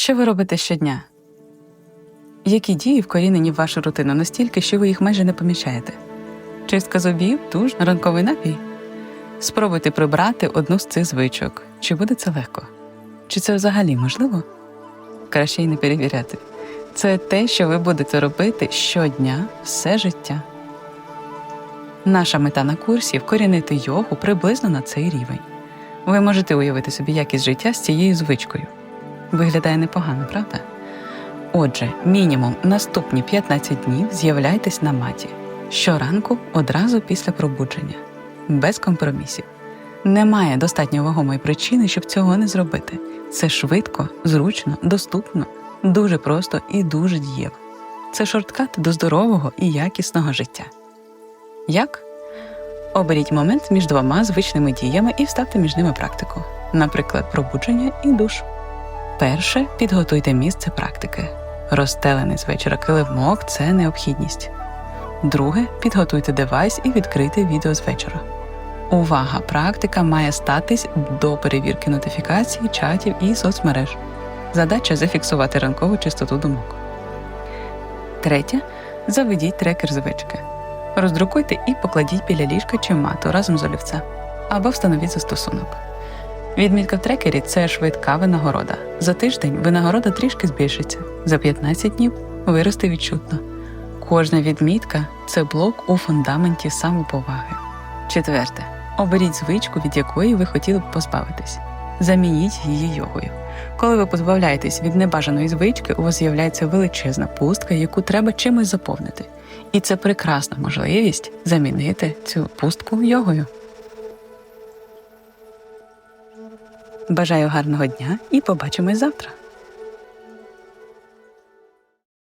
Що ви робите щодня? Які дії вкорінені в вашу рутину настільки, що ви їх майже не помічаєте? Чистка зубів, душ, ранковий напій? Спробуйте прибрати одну з цих звичок. Чи буде це легко? Чи це взагалі можливо? Краще й не перевіряти. Це те, що ви будете робити щодня, все життя. Наша мета на курсі вкорінити йогу приблизно на цей рівень. Ви можете уявити собі якість життя з цією звичкою. Виглядає непогано, правда? Отже, мінімум наступні 15 днів з'являйтесь на маті щоранку одразу після пробудження, без компромісів. Немає достатньо вагомої причини, щоб цього не зробити. Це швидко, зручно, доступно, дуже просто і дуже дієво. Це шорткат до здорового і якісного життя. Як? Оберіть момент між двома звичними діями і вставте між ними практику, наприклад, пробудження і душ. Перше підготуйте місце практики. Розстелений з вечора килимок це необхідність. Друге підготуйте девайс і відкрийте відео з вечора. Увага! Практика має статись до перевірки нотифікацій, чатів і соцмереж. Задача зафіксувати ранкову чистоту думок. Третє заведіть трекер звички. Роздрукуйте і покладіть біля ліжка чи мату разом з олівцем або встановіть застосунок. Відмітка в трекері це швидка винагорода. За тиждень винагорода трішки збільшиться, за 15 днів виросте відчутно. Кожна відмітка це блок у фундаменті самоповаги. Четверте. Оберіть звичку, від якої ви хотіли б позбавитись. Замініть її йогою. Коли ви позбавляєтесь від небажаної звички, у вас з'являється величезна пустка, яку треба чимось заповнити. І це прекрасна можливість замінити цю пустку йогою. Бажаю гарного дня і побачимось завтра.